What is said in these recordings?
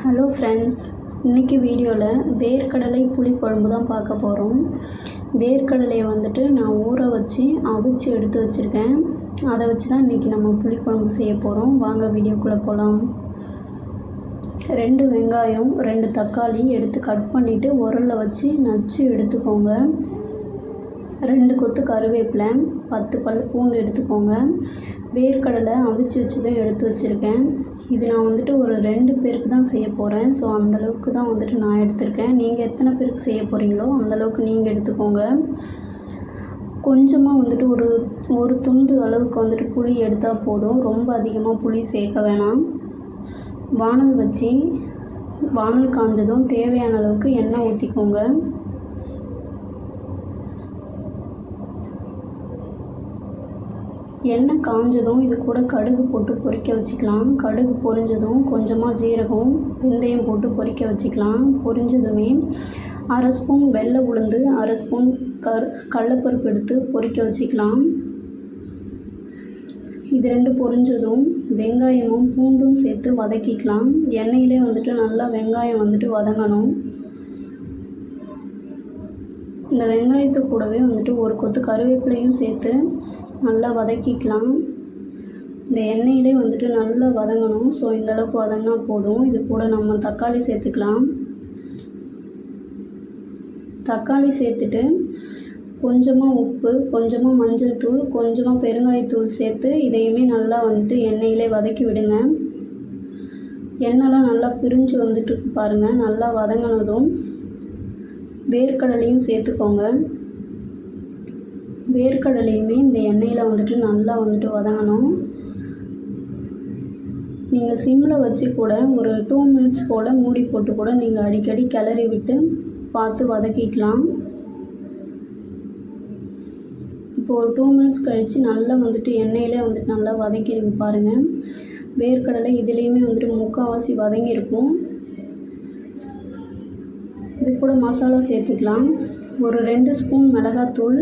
Hello friends இன்றைக்கி வீடியோவில் வேர்க்கடலை புளிக்குழம்பு தான் பார்க்க போகிறோம் வேர்க்கடலையை வந்துட்டு நான் ஊற வச்சு அவிச்சு எடுத்து வச்சுருக்கேன். அதை வச்சு தான் இன்றைக்கி நம்ம புளிக்குழம்பு செய்ய போகிறோம் வாங்க வீடியோக்குள்ளே போகலாம் ரெண்டு வெங்காயம் ரெண்டு தக்காளி எடுத்து கட் பண்ணிவிட்டு உரலில் வச்சு நச்சு எடுத்துக்கோங்க. ரெண்டு கொத்து கருவேப்பிலை பத்து பல் பூண்டு எடுத்துக்கோங்க. வேர்க்கடலை அவிச்சு வச்சதும் எடுத்து வச்சுருக்கேன். இது நான் வந்துட்டு ஒரு ரெண்டு பேருக்கு தான் செய்ய போகிறேன் ஸோ அந்தளவுக்கு தான் வந்துட்டு நான் எடுத்திருக்கேன். நீங்கள் எத்தனை பேருக்கு செய்ய போகிறீங்களோ அந்தளவுக்கு நீங்கள் எடுத்துக்கோங்க. கொஞ்சமாக வந்துட்டு ஒரு ஒரு துண்டு அளவுக்கு வந்துட்டு புளி எடுத்தால் போதும். ரொம்ப அதிகமாக புளி சேர்க்க வேணாம். வானல் வச்சு வானல் காஞ்சதும் தேவையான அளவுக்கு எண்ணெய் ஊற்றிக்கோங்க எண்ணெய் காஞ்சதும் இது கூட கடுகு போட்டு பொறிக்க வச்சுக்கலாம். கடுகு பொரிஞ்சதும் கொஞ்சமாக ஜீரகம் வெந்தயம் போட்டு பொறிக்க வச்சுக்கலாம். பொரிஞ்சதுமே அரை ஸ்பூன் வெள்ளை உளுந்து அரை ஸ்பூன் கர் கடலப்பருப்பு எடுத்து பொறிக்க வச்சுக்கலாம். இது ரெண்டு பொரிஞ்சதும் வெங்காயமும் பூண்டும் சேர்த்து வதக்கிக்கலாம். எண்ணெயிலே வந்துட்டு நல்லா வெங்காயம் வந்துட்டு வதங்கணும். இந்த வெங்காயத்து கூடவே வந்துட்டு ஒரு கொத்து கருவேப்பிலையும் சேர்த்து நல்லா வதக்கிக்கலாம். இந்த எண்ணெயிலே வந்துட்டு நல்லா வதங்கணும். ஸோ இந்தளவுக்கு வதங்கினா போதும். இது கூட நம்ம தக்காளி சேர்த்துக்கலாம். தக்காளி சேர்த்துட்டு கொஞ்சமாக உப்பு கொஞ்சமாக மஞ்சள் தூள் கொஞ்சமாக பெருங்காயத்தூள் சேர்த்து இதையுமே நல்லா வந்துட்டு எண்ணெயிலே வதக்கி விடுங்க. எண்ணெய்லாம் நல்லா பிரிஞ்சு வந்துட்டு பாருங்கள் நல்லா வதங்கினதும் வேர்க்கடலையும் சேர்த்துக்கோங்க. வேர்க்கடலையுமே இந்த எண்ணெயில் வந்துட்டு நல்லா வந்துட்டு வதங்கணும். நீங்கள் சிம்மில் வச்சு கூட ஒரு டூ மினிட்ஸ் போல் மூடி போட்டு கூட நீங்கள் அடிக்கடி கிளறி விட்டு பார்த்து வதக்கிக்கலாம். இப்போ ஒரு டூ மினிட்ஸ் கழித்து நல்லா வந்துட்டு எண்ணெயில் வந்துட்டு நல்லா வதக்கிருக்கு பாருங்கள் வேர்க்கடலை இதுலேயுமே வந்துட்டு முக்கால்வாசி வதங்கியிருக்கும். இது கூட மசாலா சேர்த்துக்கலாம். ஒரு ரெண்டு ஸ்பூன் மிளகாத்தூள்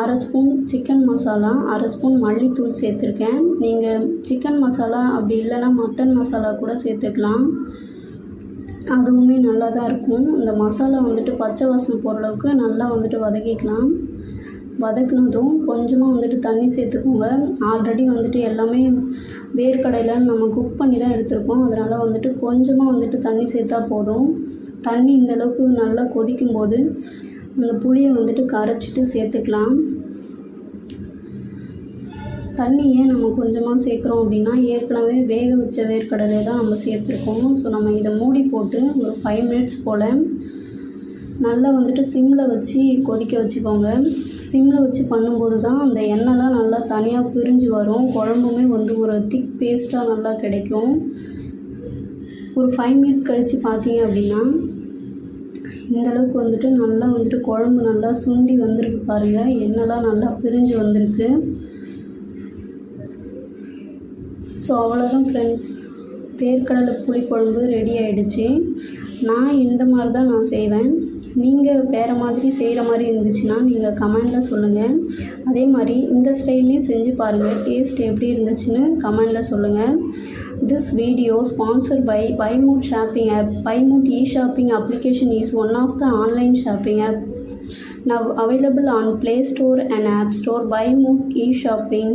அரை ஸ்பூன் சிக்கன் மசாலா அரை ஸ்பூன் மல்லித்தூள் சேர்த்துருக்கேன். நீங்கள் சிக்கன் மசாலா அப்படி இல்லைன்னா மட்டன் மசாலா கூட சேர்த்துக்கலாம். அதுவுமே நல்லா தான் இருக்கும். இந்த மசாலா வந்துட்டு பச்சை வாசனை போகிற அளவுக்கு நல்லா வந்துட்டு வதக்கிக்கலாம். வதக்குனதும் கொஞ்சமாக வந்துட்டு தண்ணி சேர்த்துக்கோங்க. ஆல்ரெடி வந்துட்டு எல்லாமே வேர்க்கடையில் நம்ம குக் பண்ணி தான் எடுத்திருக்கோம். அதனால் வந்துட்டு கொஞ்சமாக வந்துட்டு தண்ணி சேர்த்தா போதும். தண்ணி இந்தளவுக்கு நல்லா கொதிக்கும் போது அந்த புளியை வந்துட்டு கரைச்சிட்டு சேர்த்துக்கலாம். தண்ணி ஏன் நம்ம கொஞ்சமாக சேர்க்குறோம் அப்படின்னா ஏற்கனவே வேக வச்ச வேர்க்கடலை தான் நம்ம சேர்த்துருக்கோம். ஸோ நம்ம இதை மூடி போட்டு ஒரு ஃபைவ் மினிட்ஸ் போல் நல்லா வந்துட்டு சிம்மில் வச்சு கொதிக்க வச்சுக்கோங்க. சிம்மில் வச்சு பண்ணும்போது தான் அந்த எண்ணெய்லாம் நல்லா தனியாக பிரிஞ்சு வரும். குழம்புமே வந்து ஒரு திக் பேஸ்ட்டாக நல்லா கிடைக்கும். ஒரு ஃபைவ் மினிட்ஸ் கழித்து பார்த்தீங்க அப்படின்னா இந்தளவுக்கு வந்துட்டு நல்லா வந்துட்டு குழம்பு நல்லா சுண்டி வந்திருக்கு பாருங்கள் எண்ணெய்லாம் நல்லா பிரிஞ்சு வந்திருக்கு. ஸோ அவ்வளோதான் ஃப்ரெண்ட்ஸ் வேர்க்கடலை புளிக்குழம்பு ரெடி ஆகிடுச்சு நான் இந்த மாதிரி தான் நான் செய்வேன். நீங்கள் வேறு மாதிரி செய்கிற மாதிரி இருந்துச்சுன்னா நீங்கள் கமெண்டில் சொல்லுங்கள் அதே மாதிரி இந்த ஸ்டைல்லையும் செஞ்சு பாருங்கள் டேஸ்ட் எப்படி இருந்துச்சுன்னு கமெண்டில் சொல்லுங்கள் this video sponsor by Bymood shopping app Bymood e shopping application is one of the online shopping app now available on play store and app store. By mood e-shopping.